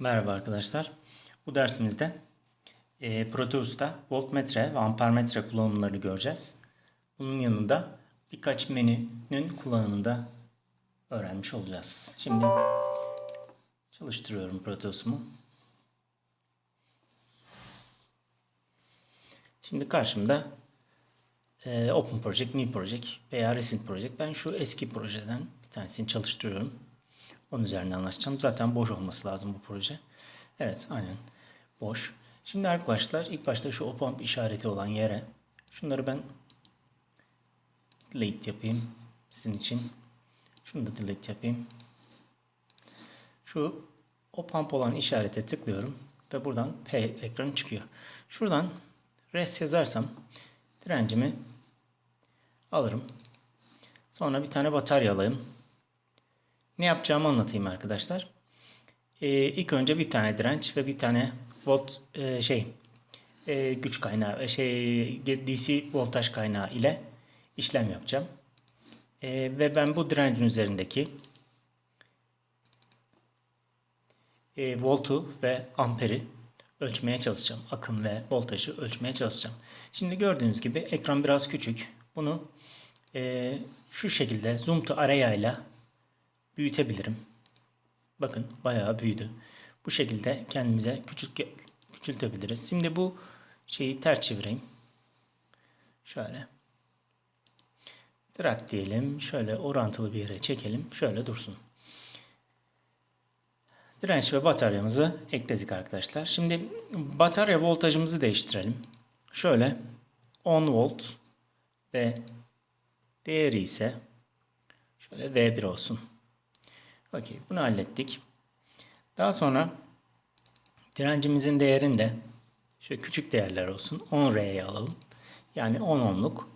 Merhaba arkadaşlar. Bu dersimizde e, Proteus'ta voltmetre ve ampermetre kullanımlarını göreceğiz. Bunun yanında birkaç menünün kullanımını da öğrenmiş olacağız. Şimdi çalıştırıyorum Proteus'umu. Şimdi karşımda e, Open Project, New Project veya Recent Project. Ben şu eski projeden bir tanesini çalıştırıyorum. Onun üzerine anlaşacağım. Zaten boş olması lazım bu proje. Evet aynen boş. Şimdi arkadaşlar ilk başta şu open işareti olan yere şunları ben delete yapayım sizin için. Şunu da delete yapayım. Şu o pump olan işarete tıklıyorum ve buradan P ekranı çıkıyor. Şuradan res yazarsam direncimi alırım. Sonra bir tane batarya alayım. Ne yapacağımı anlatayım arkadaşlar. Ee, ilk önce bir tane direnç ve bir tane volt e, şey e, güç kaynağı e, şey DC voltaj kaynağı ile işlem yapacağım. E, ve ben bu direncin üzerindeki e, voltu ve amperi ölçmeye çalışacağım. Akım ve voltajı ölçmeye çalışacağım. Şimdi gördüğünüz gibi ekran biraz küçük. Bunu e, şu şekilde zoom to area ile büyütebilirim. Bakın bayağı büyüdü. Bu şekilde kendimize küçült küçültebiliriz. Şimdi bu şeyi ters çevireyim. Şöyle. Drag diyelim. Şöyle orantılı bir yere çekelim. Şöyle dursun. Direnç ve bataryamızı ekledik arkadaşlar. Şimdi batarya voltajımızı değiştirelim. Şöyle 10 volt ve değeri ise şöyle V1 olsun. Okey bunu hallettik. Daha sonra direncimizin değerini de şöyle küçük değerler olsun. 10 R'ye alalım. Yani 10 ohmluk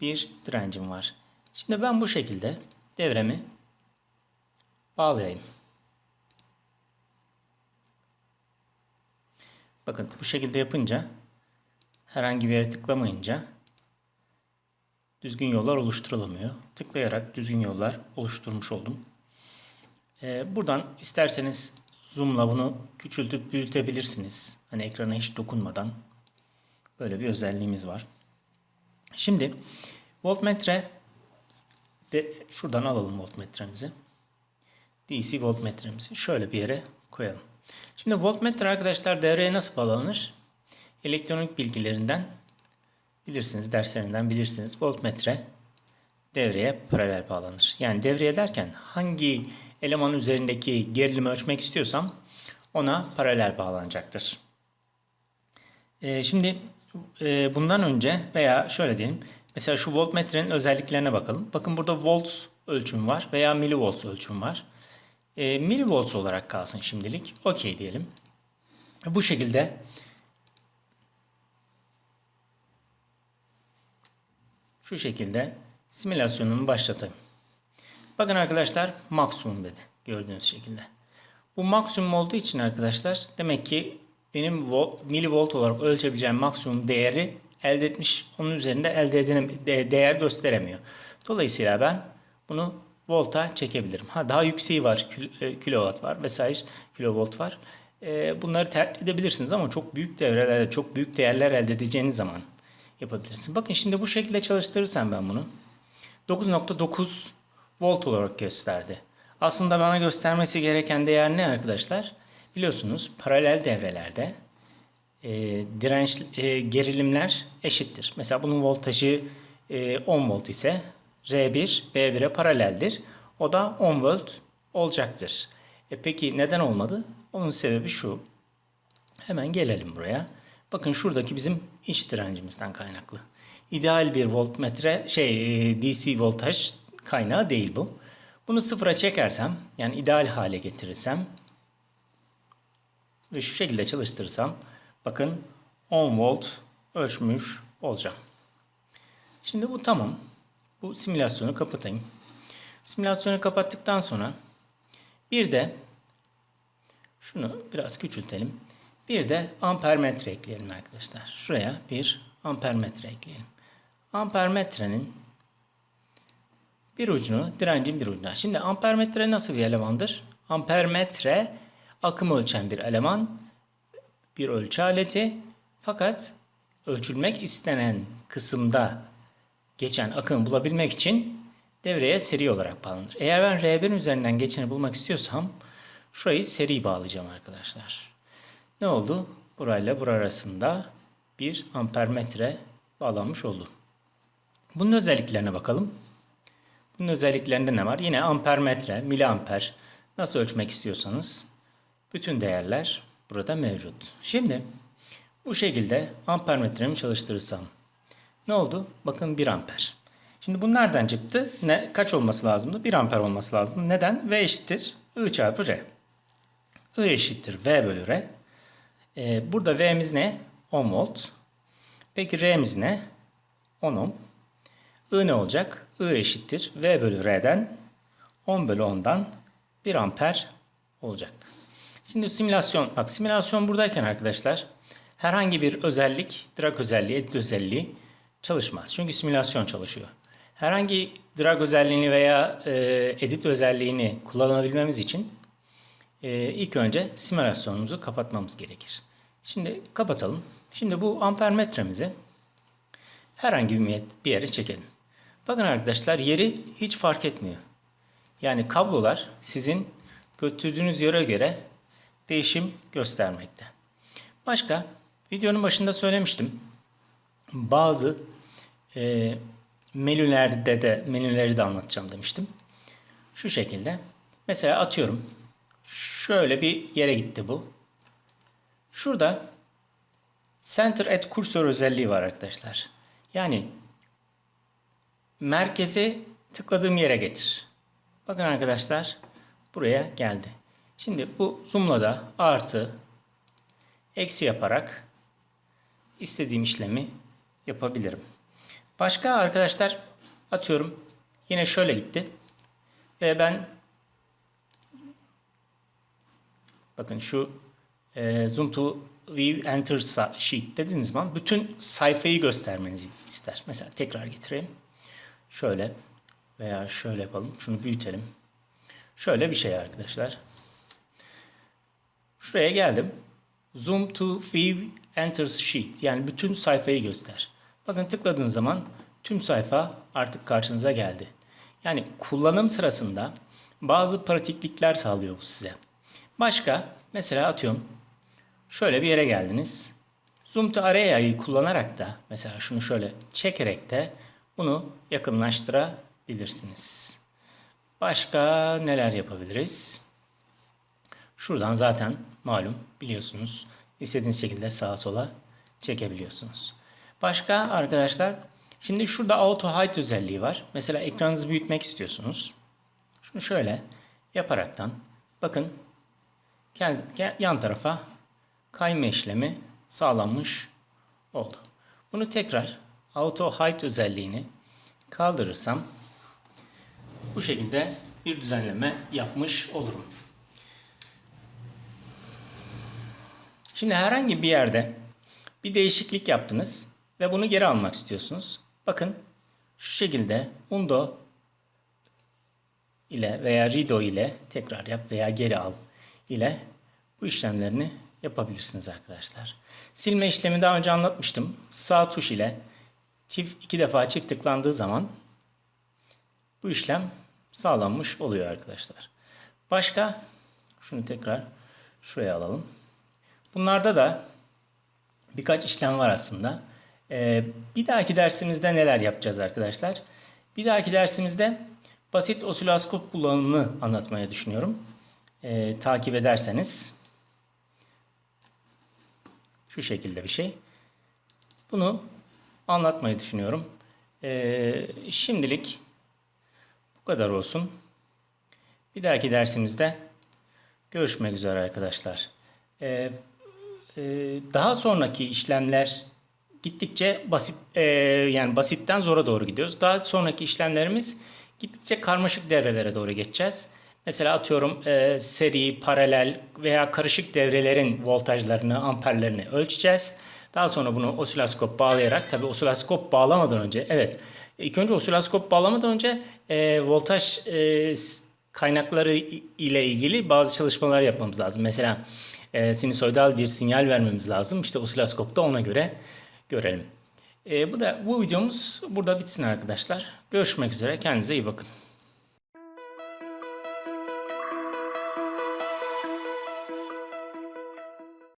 bir direncim var. Şimdi ben bu şekilde devremi bağlayayım. Bakın bu şekilde yapınca herhangi bir yere tıklamayınca düzgün yollar oluşturulamıyor. Tıklayarak düzgün yollar oluşturmuş oldum. Ee, buradan isterseniz zoom'la bunu küçültüp büyütebilirsiniz. Hani ekrana hiç dokunmadan. Böyle bir özelliğimiz var. Şimdi voltmetre de şuradan alalım voltmetremizi. DC voltmetremizi şöyle bir yere koyalım. Şimdi voltmetre arkadaşlar devreye nasıl bağlanır? Elektronik bilgilerinden bilirsiniz, derslerinden bilirsiniz. Voltmetre devreye paralel bağlanır. Yani devreye derken hangi eleman üzerindeki gerilimi ölçmek istiyorsam ona paralel bağlanacaktır. Ee, şimdi e, bundan önce veya şöyle diyelim. Mesela şu voltmetrenin özelliklerine bakalım. Bakın burada volt ölçüm var veya milivolt ölçüm var. E, milivolt olarak kalsın şimdilik. Okey diyelim. Bu şekilde şu şekilde simülasyonumu başlatayım. Bakın arkadaşlar maksimum dedi. Gördüğünüz şekilde. Bu maksimum olduğu için arkadaşlar demek ki benim milivolt olarak ölçebileceğim maksimum değeri elde etmiş. Onun üzerinde elde edilen değer gösteremiyor. Dolayısıyla ben bunu volta çekebilirim. Ha daha yükseği var, kilowatt var vesaire, kilovolt var. E, bunları tercih edebilirsiniz ama çok büyük devrelerde, çok büyük değerler elde edeceğiniz zaman yapabilirsiniz. Bakın şimdi bu şekilde çalıştırırsam ben bunu 9.9 volt olarak gösterdi. Aslında bana göstermesi gereken değer ne arkadaşlar? Biliyorsunuz paralel devrelerde e, direnç e, gerilimler eşittir. Mesela bunun voltajı e, 10 volt ise R1 B1'e paraleldir. O da 10 volt olacaktır. E peki neden olmadı? Onun sebebi şu. Hemen gelelim buraya. Bakın şuradaki bizim iç direncimizden kaynaklı. İdeal bir voltmetre şey e, DC voltaj kaynağı değil bu. Bunu sıfıra çekersem yani ideal hale getirirsem ve şu şekilde çalıştırırsam bakın 10 volt ölçmüş olacağım. Şimdi bu tamam. Bu simülasyonu kapatayım. Simülasyonu kapattıktan sonra bir de şunu biraz küçültelim. Bir de ampermetre ekleyelim arkadaşlar. Şuraya bir ampermetre ekleyelim. Ampermetrenin bir ucunu direncin bir ucuna. Şimdi ampermetre nasıl bir elemandır? Ampermetre akım ölçen bir eleman, bir ölçü aleti fakat ölçülmek istenen kısımda geçen akımı bulabilmek için devreye seri olarak bağlanır. Eğer ben R1 üzerinden geçeni bulmak istiyorsam şurayı seri bağlayacağım arkadaşlar. Ne oldu? Burayla bura arasında bir ampermetre bağlanmış oldu. Bunun özelliklerine bakalım. Bunun özelliklerinde ne var? Yine ampermetre, miliamper nasıl ölçmek istiyorsanız bütün değerler burada mevcut. Şimdi bu şekilde ampermetremi çalıştırırsam ne oldu? Bakın 1 amper. Şimdi bu nereden çıktı? Ne, kaç olması lazımdı? 1 amper olması lazım. Neden? V eşittir I çarpı R. I eşittir V bölü R. Ee, burada V'miz ne? 10 volt. Peki R'miz ne? 10 ohm. I ne olacak? I eşittir V bölü R'den 10 bölü 10'dan 1 amper olacak. Şimdi simülasyon, bak simülasyon buradayken arkadaşlar herhangi bir özellik, drag özelliği, edit özelliği çalışmaz. Çünkü simülasyon çalışıyor. Herhangi drag özelliğini veya e, edit özelliğini kullanabilmemiz için e, ilk önce simülasyonumuzu kapatmamız gerekir. Şimdi kapatalım. Şimdi bu ampermetremizi herhangi bir yere çekelim. Bakın arkadaşlar yeri hiç fark etmiyor. Yani kablolar sizin götürdüğünüz yere göre değişim göstermekte. Başka videonun başında söylemiştim. Bazı e, menülerde de menüleri de anlatacağım demiştim. Şu şekilde. Mesela atıyorum. Şöyle bir yere gitti bu. Şurada Center at Cursor özelliği var arkadaşlar. Yani merkezi tıkladığım yere getir. Bakın arkadaşlar buraya geldi. Şimdi bu zoom'la da artı eksi yaparak istediğim işlemi yapabilirim. Başka arkadaşlar atıyorum yine şöyle gitti. Ve ben bakın şu e, zoom to view enter sheet dediğiniz zaman bütün sayfayı göstermenizi ister. Mesela tekrar getireyim. Şöyle veya şöyle yapalım. Şunu büyütelim. Şöyle bir şey arkadaşlar. Şuraya geldim. Zoom to view enter sheet. Yani bütün sayfayı göster. Bakın tıkladığınız zaman tüm sayfa artık karşınıza geldi. Yani kullanım sırasında bazı pratiklikler sağlıyor bu size. Başka mesela atıyorum şöyle bir yere geldiniz. Zoom to Area'yı kullanarak da mesela şunu şöyle çekerek de bunu yakınlaştırabilirsiniz. Başka neler yapabiliriz? Şuradan zaten malum biliyorsunuz. istediğiniz şekilde sağa sola çekebiliyorsunuz. Başka arkadaşlar şimdi şurada auto height özelliği var. Mesela ekranınızı büyütmek istiyorsunuz. Şunu şöyle yaparaktan bakın yan tarafa kayma işlemi sağlanmış oldu. Bunu tekrar auto height özelliğini kaldırırsam bu şekilde bir düzenleme yapmış olurum. Şimdi herhangi bir yerde bir değişiklik yaptınız ve bunu geri almak istiyorsunuz. Bakın şu şekilde undo ile veya redo ile tekrar yap veya geri al ile bu işlemlerini yapabilirsiniz arkadaşlar. Silme işlemi daha önce anlatmıştım. Sağ tuş ile çift iki defa çift tıklandığı zaman bu işlem sağlanmış oluyor arkadaşlar. Başka şunu tekrar şuraya alalım. Bunlarda da birkaç işlem var aslında. Ee, bir dahaki dersimizde neler yapacağız arkadaşlar? Bir dahaki dersimizde basit osiloskop kullanımını anlatmaya düşünüyorum. Ee, takip ederseniz şu şekilde bir şey. Bunu anlatmayı düşünüyorum. Ee, şimdilik bu kadar olsun. Bir dahaki dersimizde görüşmek üzere arkadaşlar. Ee, e, daha sonraki işlemler gittikçe basit e, yani basitten zora doğru gidiyoruz. Daha sonraki işlemlerimiz gittikçe karmaşık devrelere doğru geçeceğiz. Mesela atıyorum e, seri, paralel veya karışık devrelerin voltajlarını, amperlerini ölçeceğiz. Daha sonra bunu osiloskop bağlayarak tabi osiloskop bağlamadan önce evet ilk önce osiloskop bağlamadan önce e, voltaj e, kaynakları ile ilgili bazı çalışmalar yapmamız lazım. Mesela e, sinüsoidal bir sinyal vermemiz lazım. İşte osiloskopta ona göre görelim. E, bu da bu videomuz burada bitsin arkadaşlar. Görüşmek üzere. Kendinize iyi bakın.